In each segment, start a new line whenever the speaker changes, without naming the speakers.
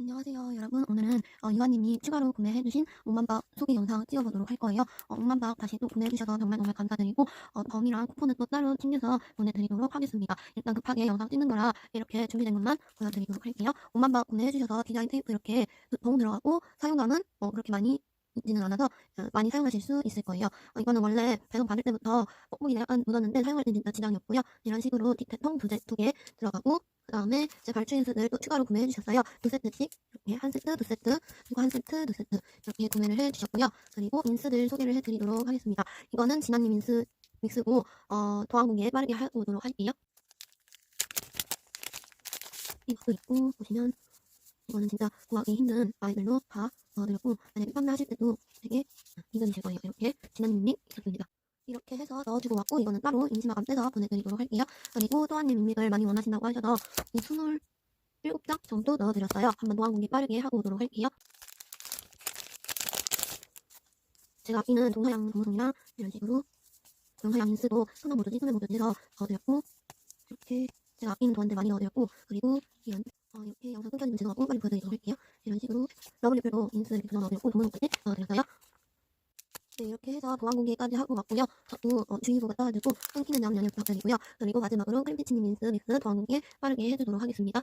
안녕하세요 여러분. 오늘은 어, 이완님이 추가로 구매해주신 5만박 소개 영상 찍어보도록 할 거예요. 어, 5만박 다시 또 구매해주셔서 정말 정말 감사드리고 어, 덤이랑 쿠폰은 또 따로 챙겨서 보내드리도록 하겠습니다. 일단 급하게 영상 찍는 거라 이렇게 준비된 것만 보여드리도록 할게요. 5만박 구매해주셔서 디자인 테이프 이렇게 동 들어가고 사용감은 뭐 그렇게 많이 있 지는 않아서 어, 많이 사용하실 수 있을 거예요 어, 이거는 원래 배송 받을 때부터 뽁뽁이가 약간 묻었는데 사용할 때 진짜 지장이 없고요 이런 식으로 뒷통 두 개 들어가고 그 다음에 제 발주 인수들 또 추가로 구매해 주셨어요. 두 세트씩 이렇게 한 세트, 두 세트, 그리고 한 세트, 두 세트 이렇게 구매를 해 주셨고요. 그리고 인스들 소개를 해 드리도록 하겠습니다. 이거는 진아님 인스 믹스고 어, 도안 공개 빠르게 하고 오도록 할게요. 이것도 있고 보시면 이거는 진짜 구하기 힘든 아이들로 다 넣어드렸고 만약에 판매하실 때도 되게 이근이실 거예요. 이렇게 진아님이 있었습니다. 이렇게 해서 넣어주고 왔고 이거는 따로 임시마감 떼서 보내드리도록 할게요. 그리고 또한님 믹믹을 많이 원하신다고 하셔서 이 27장 정도 넣어드렸어요. 한번 노안 공개 빠르게 하고 오도록 할게요. 제가 아끼는 동서양 정무송이랑 이런 식으로 동서양 인스도 소나 모드지, 소매 모드지에서 넣어드렸고 이렇게 제가 아끼는 도안들 많이 넣어드렸고 그리고 이런 어, 이렇게 영상 끊겨지면 죄송하고 빨리 보여드리도록 할게요. 이런 식으로 러블리플도 인스 이렇게 좀 넣어드렸고 동물까지 넣어드렸어요. 네, 이렇게 해서 보안 공개까지 하고 왔고요. 자꾸 어, 주의보가 따라주고 끊기는 점 연락 부탁드리고요. 그리고 마지막으로 크림피치님 민스 믹스 보안 공개 빠르게 해주도록 하겠습니다.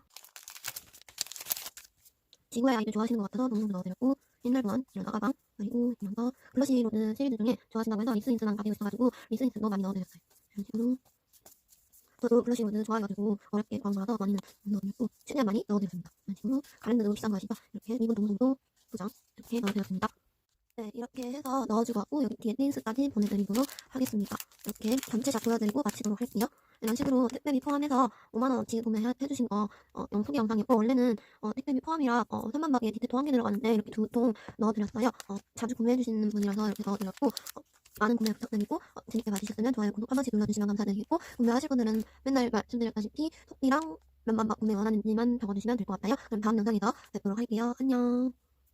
지구의 아이들 좋아하시는 것 같아서 동영상 넣어드렸고 옛날 보안, 이런 아가방, 그리고 이런 거 블러시 로드 시리즈 중에 좋아하신다고 해서 리스 인스만 가지고 있어가지고 리스 인스도 많이 넣어드렸어요. 이런 식으로 블러시 로드 좋아해가지고 어렵게 광고라서 많이는 안 넣어드렸고 최대한 많이 넣어드렸습니다. 이런 식으로 가랜드도 비싼 거 아시죠? 이렇게 리본 동송도 두장 이렇게 넣어드렸습니다. 네, 이렇게 해서 넣어주고 왔고 여기 뒤에 린스까지 보내드리도록 하겠습니다. 이렇게 전체샷 보여드리고 마치도록 할게요. 이런 식으로 택배비 포함해서 5만원어치 구매해주신 거 어, 영 소개 영상이고 원래는 어, 택배비 포함이라 어, 3만박에 디테토 한 개 들어가는데 이렇게 두 통 넣어드렸어요. 어, 자주 구매해주시는 분이라서 이렇게 넣어드렸고 어, 많은 구매 부탁드리고 어, 재밌게 봐주셨으면 좋아요, 구독 한 번씩 눌러주시면 감사드리고 구매하실 분들은 맨날 말씀드렸다시피 속이랑 몇만 박 구매 원하는지만 적어주시면 될 것 같아요. 그럼 다음 영상에서 뵙도록 할게요. 안녕.